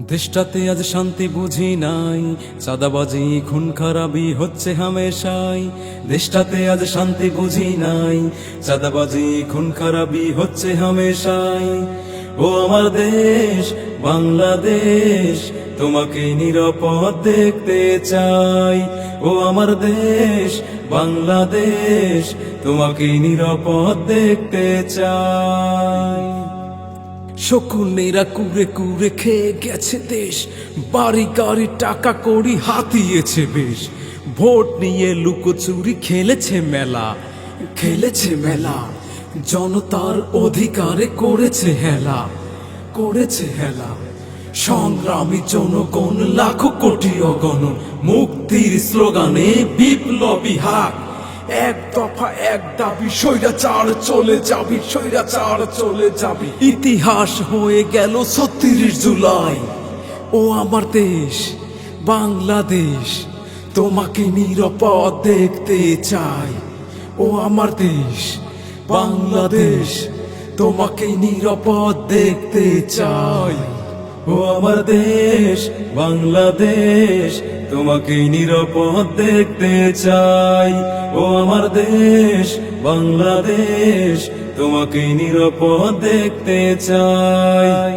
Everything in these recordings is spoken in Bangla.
দেশটাতে আজ শান্তি বুঝি নাই, চাঁদাবাজি খুন খারাপি হচ্ছে হামেশাই। দেশটাতে আজ শান্তি বুঝি নাই, চাঁদাবাজি খুন খারাপি হচ্ছে হামেশাই। ও আমার দেশ, বাংলাদেশ, তোমাকে নিরাপদ দেখতে চাই। ও আমার দেশ, বাংলাদেশ, তোমাকে নিরাপদ দেখতে চাই। শকুনেরা কুরে কুরে খেয়ে গেছে দেশ। বাড়ি গাড়ি টাকা করি হাতিয়েছে বেশ। ভোট নিয়ে লুকোচুরি খেলেছে মেলা খেলেছে মেলা। জনতার অধিকারে করেছে হেলা করেছে হেলা। সংগ্রামী জনগণ, লাখো কোটি অগণন। মুক্তির স্লোগানে বিপ্লবী হাক। এক দফা, এক দাবি, স্বৈরাচার চলে যাবি, স্বৈরাচার চলে যাবি। ইতিহাস হয়ে গেল ছত্রিশ জুলাই। ও আমার দেশ, বাংলাদেশ, তোমাকে নিরাপদ দেখতে চাই। ও আমার দেশ, বাংলাদেশ, তোমাকে নিরাপদ দেখতে চাই। ও আমার দেশ, বাংলাদেশ, তোমাকে নিরাপদ দেখতে চাই। ও আমার দেশ, বাংলাদেশ, তোমাকে নিরাপদ দেখতে চাই।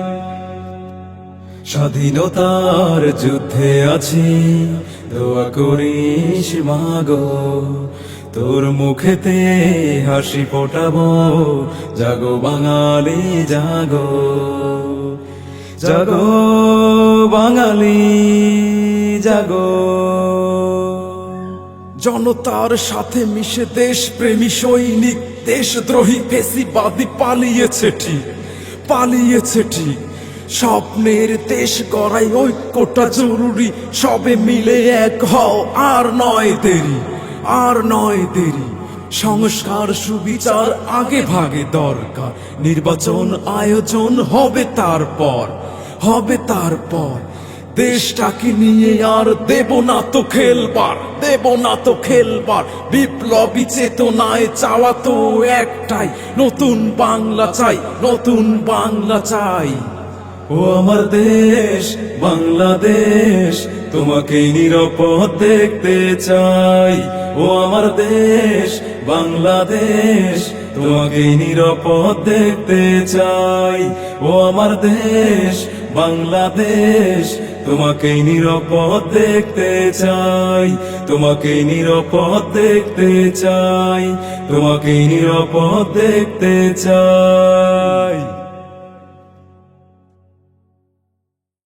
স্বাধীনতার যুদ্ধে আছি, দোয়া করিস মাগো, তোর মুখেতে হাসি ফোটাবো, জাগো বাঙালি জাগো। জাগো বাঙালি, জাগো। জনতার সাথে মিশে দেশ প্রেমী সৈনিক দেশদ্রোহী ফেসিবাদী পালিয়েছে ঠিক পালিয়েছে ঠিক। স্বপ্নের দেশ গড়াই ঐক্যটা জরুরি, সবে মিলে এক হও, আর নয় দেরি, আর নয় দেরি। সংস্কার, সুবিচার আগে ভাগে দরকার। নির্বাচন, আয়োজন হবে তারপর হবে তারপর। দেশটাকে নিয়ে আর দেব না তো খেলবার, দেব না তো খেলবার। বিপ্লবী চেতনায় চাওয়া তো একটাই, নতুন বাংলা চাই, নতুন বাংলা চাই। ও আমার দেশ, বাংলাদেশ তোমাকে নিরাপদ দেখতে চাই। ও আমার দেশ, বাংলাদেশ, তোমাকে নিরাপদ দেখতে চাই। ও আমার দেশ, বাংলাদেশ, তোমাকে নিরাপদ দেখতে চাই। তোমাকে নিরাপদ দেখতে চাই। তোমাকে নিরাপদ দেখতে চাই।